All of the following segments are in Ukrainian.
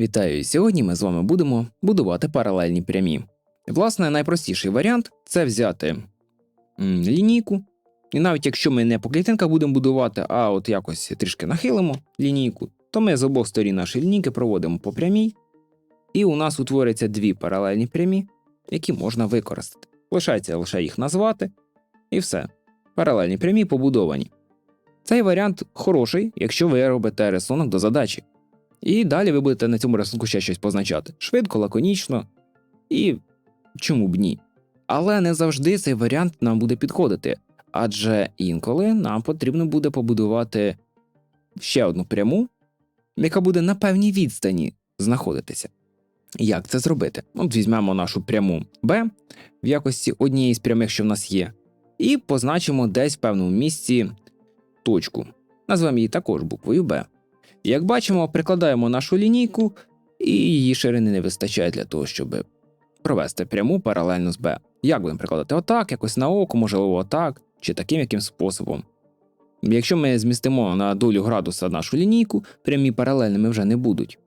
Вітаю! Сьогодні ми з вами будемо будувати паралельні прямі. Власне, найпростіший варіант це взяти лінійку. І навіть якщо ми не по клітинках будемо будувати, а от якось трішки нахилимо лінійку, то ми з обох сторін нашої лінійки проводимо по прямій, і у нас утворяться дві паралельні прямі, які можна використати. Лишається лише їх назвати, і все. Паралельні прямі побудовані. Цей варіант хороший, якщо ви робите рисунок до задачі. І далі ви будете на цьому рисунку ще щось позначати. Швидко, лаконічно і чому б ні. Але не завжди цей варіант нам буде підходити, адже інколи нам потрібно буде побудувати ще одну пряму, яка буде на певній відстані знаходитися. Як це зробити? От візьмемо нашу пряму B в якості однієї з прямих, що в нас є, і позначимо десь в певному місці точку. Назвемо її також буквою B. Як бачимо, прикладаємо нашу лінійку, і її ширини не вистачає для того, щоб провести пряму паралельно з B. Як будемо прикладати? Отак, якось на око, можливо, отак, чи таким яким способом. Якщо ми змістимо на долю градуса нашу лінійку, прямі паралельними вже не будуть.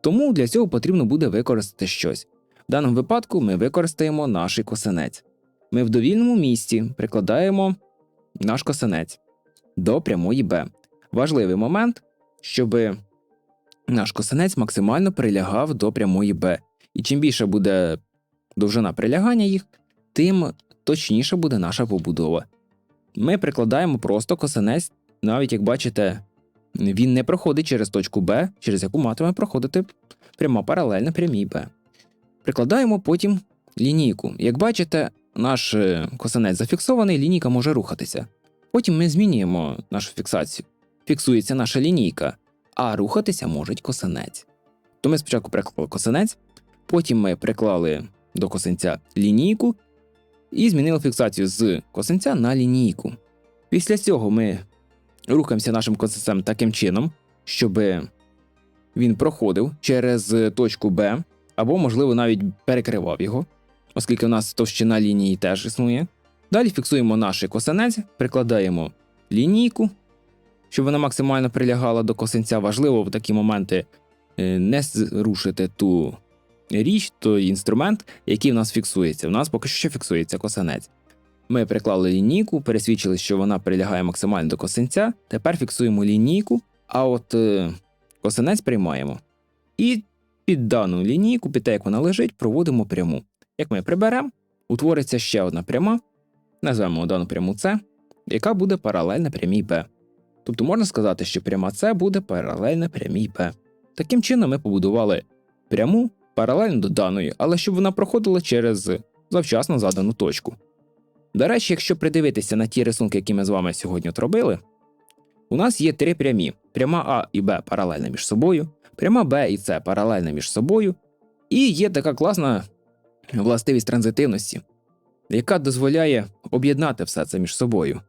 Тому для цього потрібно буде використати щось. В даному випадку ми використаємо наш косинець. Ми в довільному місці прикладаємо наш косинець до прямої B. Важливий момент, щоб наш косинець максимально прилягав до прямої B. І чим більше буде довжина прилягання їх, тим точніше буде наша побудова. Ми прикладаємо просто косинець, навіть як бачите, він не проходить через точку B, через яку матиме проходити пряма паралельна прямій B. Прикладаємо потім лінійку. Як бачите, наш е, косинець зафіксований, лінійка може рухатися. Потім ми змінюємо нашу фіксацію. Фіксується наша лінійка, а рухатися може косинець. То ми спочатку приклали косинець, потім ми приклали до косинця лінійку і змінили фіксацію з косинця на лінійку. Після цього ми рухаємося нашим косинцем таким чином, щоб він проходив через точку Б, або, можливо, навіть перекривав його, оскільки у нас товщина лінії теж існує. Далі фіксуємо наш косинець, прикладаємо лінійку, щоб вона максимально прилягала до косинця. Важливо в такі моменти е, не зрушити ту річ, той інструмент, який в нас фіксується. У нас поки що фіксується косинець. Ми приклали лінійку, пересвідчили, що вона прилягає максимально до косинця. Тепер фіксуємо лінійку, а от е, косинець приймаємо. І під дану лінійку, під те, як вона лежить, проводимо пряму. Як ми приберемо, утвориться ще одна пряма, назвемо дану пряму С, яка буде паралельна прямій Б. Тобто можна сказати, що пряма С буде паралельна прямій Б. Таким чином ми побудували пряму паралельно до даної, але щоб вона проходила через завчасно задану точку. До речі, якщо придивитися на ті рисунки, які ми з вами сьогодні от робили, у нас є три прямі: пряма А і Б паралельна між собою, пряма Б і С паралельна між собою, і є така класна властивість транзитивності, яка дозволяє об'єднати все це між собою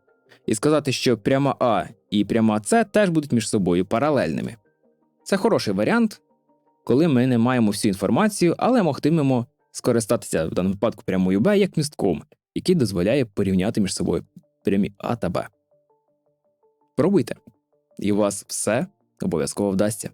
і сказати, що пряма А і пряма С теж будуть між собою паралельними. Це хороший варіант, коли ми не маємо всю інформацію, але могтимемо скористатися в даному випадку прямою Б як містком, який дозволяє порівняти між собою прямі А та Б. Пробуйте, і у вас все обов'язково вдасться.